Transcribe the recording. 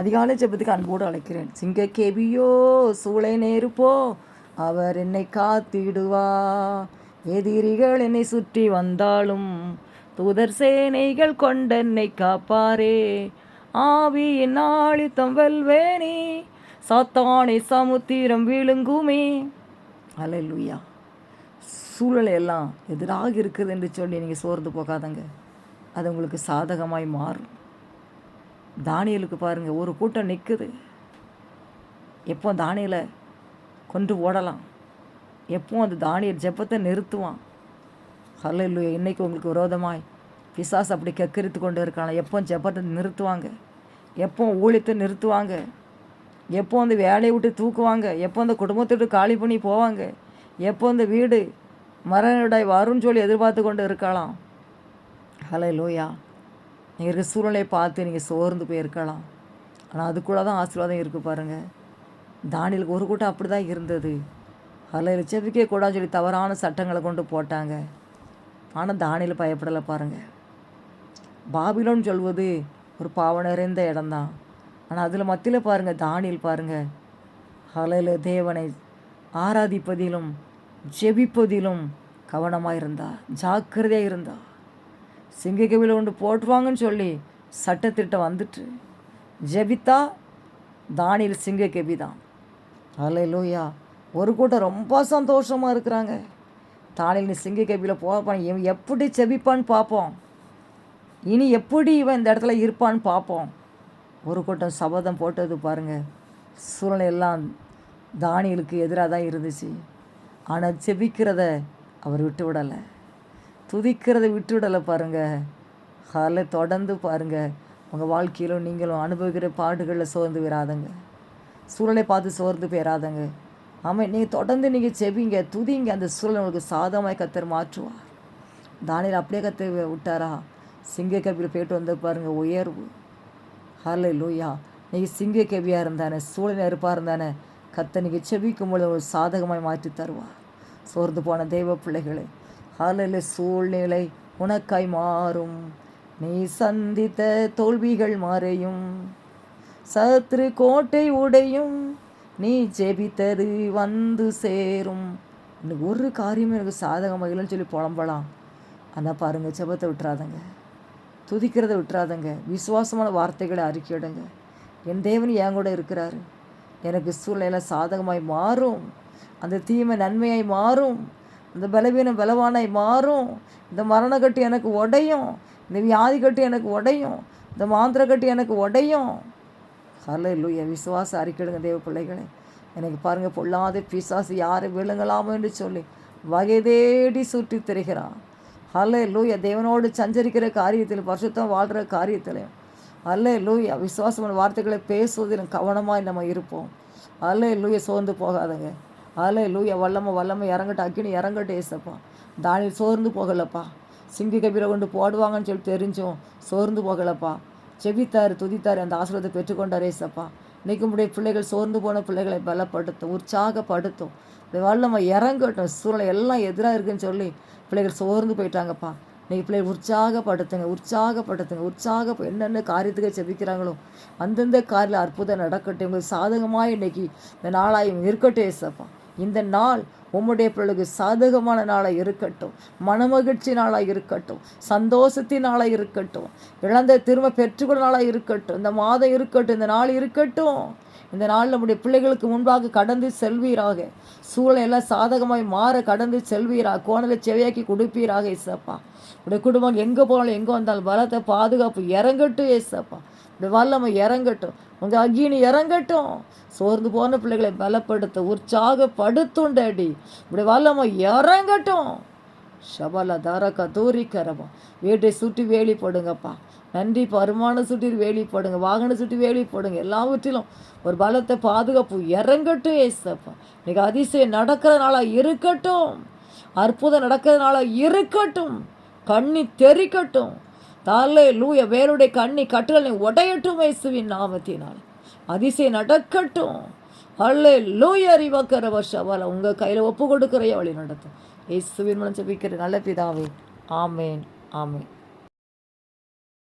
அதிகாலை ஜெபத்துக்கு அன்போடு அழைக்கிறேன். சிங்க கேபியோ சூளை நேருப்போ அவர் என்னை காத்திடுவா. எதிரிகள் என்னை சுற்றி வந்தாலும் தூதர் சேனைகள் கொண்டென்னை காப்பாரே. ஆவியின் ஆழித்தம் வெல்வேனே சாத்தானை சமுத்திரம் விழுங்குமே. அல்லேலூயா சூழலை எல்லாம் எதிராக இருக்குது என்று சொல்லி நீங்கள் சோர்ந்து போகாதங்க. அது உங்களுக்கு சாதகமாய் மாறும். தானியலுக்கு பாருங்கள் ஒரு கூட்டம் நிற்குது எப்போ தானியலை கொண்டு ஓடலாம்? எப்போ அந்த தானியல் ஜெபத்தை நிறுத்துவான்? ஹல்லேலூயா இன்னைக்கு உங்களுக்கு விரோதமாய். பிசாஸ் அப்படி கக்கரித்து கொண்டு இருக்கலாம் எப்போ ஜெபத்தை நிறுத்துவாங்க? எப்போ ஊழியத்தை நிறுத்துவாங்க? எப்போ அந்த வேலையை விட்டு தூக்குவாங்க? எப்போ அந்த குடும்பத்தை விட்டு காலி பண்ணி போவாங்க? எப்போ அந்த வீடு மரணடாய் வரும்னு சொல்லி எதிர்பார்த்து கொண்டு இருக்கலாம்? ஹலோ லோயா நீங்கள் இருக்க சூழ்நிலையை பார்த்து நீங்கள் சோர்ந்து போயிருக்கலாம். ஆனால் அதுக்குள்ளே தான் ஆசீர்வாதம் இருக்குது பாருங்கள் தானியலுக்கு ஒரு கூட்டம் அப்படி தான் இருந்தது. அதில் செவிக்கே கூடாதுன்னு சொல்லி தவறான சட்டங்களை கொண்டு போட்டாங்க. ஆனால் தானியில் பயப்படலை பாருங்கள் பாபிலோன்னு சொல்வது ஒரு பாவ நிறைந்த இடம்தான். ஆனால் அதில் மத்தியில் பாருங்கள் தானியில் பாருங்கள் அலையில் தேவனை ஆராதிப்பதிலும் ஜெபிப்பதிலும் கவனமாக இருந்தா ஜாக்கிரதையாக இருந்தா சிங்கக்கவியில் கொண்டு போட்டுருவாங்கன்னு சொல்லி சட்டத்திட்டம் வந்துட்டு ஜெபித்தா தானியில் சிங்கக்கவி தான் ஹalleluya. ஒரு கூட்டம் ரொம்ப சந்தோஷமாக இருக்கிறாங்க. தானியில் நீ சிங்கக்கவியில் போப்பான் இவன் எப்படி செபிப்பான்னு பார்ப்போம். இனி எப்படி இவன் இந்த இடத்துல இருப்பான்னு பார்ப்போம். ஒரு கூட்டம் சபதம் போட்டது பாருங்கள் சூழ்நிலை எல்லாம் தானியலுக்கு எதிராக தான் இருந்துச்சு. ஆனால் செபிக்கிறத அவர் விட்டு விடலை. துதிக்கிறதை விட்டு விடலை பாருங்கள் ஹாலை தொடர்ந்து பாருங்கள் உங்கள் வாழ்க்கையிலும் நீங்களும் அனுபவிக்கிற பாடுகளில் சோர்ந்து விடாதங்க சூழலை பார்த்து சோர்ந்து போயிடாதங்க ஆமாம் நீங்கள் தொடர்ந்து நீங்கள் செவிங்க துதிங்க. அந்த சூழலை உங்களுக்கு சாதகமாக கத்தர் மாற்றுவார். தானியில் அப்படியே கத்த விட்டாரா? சிங்க கபியில் போயிட்டு வந்து பாருங்கள் உயர்வு. ஹலை லூயா நீங்கள் சிங்க கவியாக இருந்தானே சூழல் நெருப்பாக இருந்தானே கத்தை நீங்கள் செவிக்கும் பொழுது உங்களுக்கு சாதகமாக மாற்றி தருவார் சோர்ந்து போன தெய்வ பிள்ளைகளை ஹலையில் சூழ்நிலை உனக்காய் மாறும். நீ சந்தித்த தோல்விகள் மறையும். சத்ரு கோட்டை உடையும். நீ ஜெபித்தது வந்து சேரும். இன்னைக்கு ஒரு காரியமும் எனக்கு சாதகமாக இல்லைன்னு சொல்லி புலம்பலாம். ஆனால் பாருங்கள் ஜபத்தை விட்டுறாதங்க. துதிக்கிறத விட்டுறாதங்க. விசுவாசமான வார்த்தைகளை அறிக்கையிடுங்க என் தேவன் என் கூட இருக்கிறாரு. எனக்கு சூழ்நிலை சாதகமாய் மாறும். அந்த தீமை நன்மையாய் மாறும். இந்த பலவீனம் பலவானாய் மாறும். இந்த மரணக்கட்டு எனக்கு உடையும். இந்த வியாதி கட்டு எனக்கு உடையும். இந்த மாந்திர கட்டு எனக்கு உடையும். ஹலோ இல்லையா விசுவாச அறிக்கையிடுங்க தேவ பிள்ளைகளே. எனக்கு பாருங்கள் பொல்லாத பிசாசு யாரை விழுங்கலாமோ என்று சொல்லி வகை தேடி சுற்றி திரிகிறான். அல்ல லூயா தேவனோடு சஞ்சரிக்கிற காரியத்தில் பரிசுத்தம் வாழ்கிற காரியத்திலையும் அல்லே லூயா விசுவாசமான வார்த்தைகளை பேசுவதிலும் கவனமாக நம்ம இருப்போம். அல்லே லூயா சோர்ந்து போகாதங்க. அதில் லூயா வல்லம வல்லம இறங்கட்டு அக்கினி இறங்கட்டு ஏசப்பா. தானியில் சோர்ந்து போகலப்பா. சிங்கி கபீரை கொண்டு போடுவாங்கன்னு சொல்லி தெரிஞ்சோம் சோர்ந்து போகலப்பா. செபித்தார் துதித்தார் அந்த ஆசிரியத்தை பெற்றுக்கொண்டார் ஏசப்பா. இன்னைக்கு உடைய பிள்ளைகள் சோர்ந்து போன பிள்ளைகளை பலப்படுத்தும் உற்சாகப்படுத்தும். இந்த வல்லமை இறங்கட்டும் சூழ்நிலை எல்லாம் எதிராக இருக்குன்னு சொல்லி பிள்ளைகள் சோர்ந்து போயிட்டாங்கப்பா. இன்றைக்கி பிள்ளைகள் உற்சாகப்படுத்துங்க உற்சாகப்படுத்துங்க உற்சாக என்னென்ன காரியத்துக்கு செபிக்கிறாங்களோ அந்தந்த காரில் அற்புதம் நடக்கட்டும். உங்களுக்கு சாதகமாக இன்றைக்கி இந்த நாளாயும் இருக்கட்டும் ஏசப்பா. இந்த நாள் உம்முடைய பிள்ளைக்கு சாதகமான நாளாக இருக்கட்டும் மனமகிழ்ச்சி நாளாக இருக்கட்டும் சந்தோஷத்தின் நாளாக இருக்கட்டும் இழந்த திரும்ப பெற்றுக்கொள்ள நாளாக இருக்கட்டும் இந்த மாதம் இருக்கட்டும் இந்த நாள் இருக்கட்டும். இந்த நாள் நம்முடைய பிள்ளைகளுக்கு முன்பாக கடந்து செல்வீராக. சூழலை எல்லாம் சாதகமாய் மாற கடந்து செல்வீராக கோணலை செவியாக்கி கொடுப்பீராக ஏசப்பா உடைய குடும்பம் எங்கே போனாலும் எங்கே வந்தாலும் பலத்தை பாதுகாப்பு இறங்கட்டும் ஏசப்பா இந்த வல்லமை இறங்கட்டும். உங்கள் அக்னி இறங்கட்டும். சோர்ந்து போன பிள்ளைகளை பலப்படுத்த உற்சாகப்படுத்தும் டேடி. இப்படி வல்லம இறங்கட்டும் சபல தரக்க தூரி வீட்டை சுற்றி வேலி போடுங்கப்பா நன்றி வருமானம் சுட்டி வேலி போடுங்க வாகனம் சுட்டி வேலி போடுங்க எல்லாவற்றிலும் ஒரு பலத்தை பாதுகாப்பு இறங்கட்டும் ஏசப்பா இன்னைக்கு அதிசயம் நடக்கிறதுனால இருக்கட்டும் அற்புதம் நடக்கிறதுனால இருக்கட்டும் கண்ணி தெரிக்கட்டும் தாலே லூய வேலுடைய கண்ணி கட்டுகளை உடையட்டும் இயேசுவின் நாமத்தினால் அதிசயம் நடக்கட்டும் அல்லே லூய் அறிவாக்கிற வருஷவால உங்கள் கையில் ஒப்பு கொடுக்குறைய வழி நடத்தும் இயேசுவின் மூலம் ஜெபிக்கிற நல்ல பிதாவே. ஆமேன். ஆமேன்.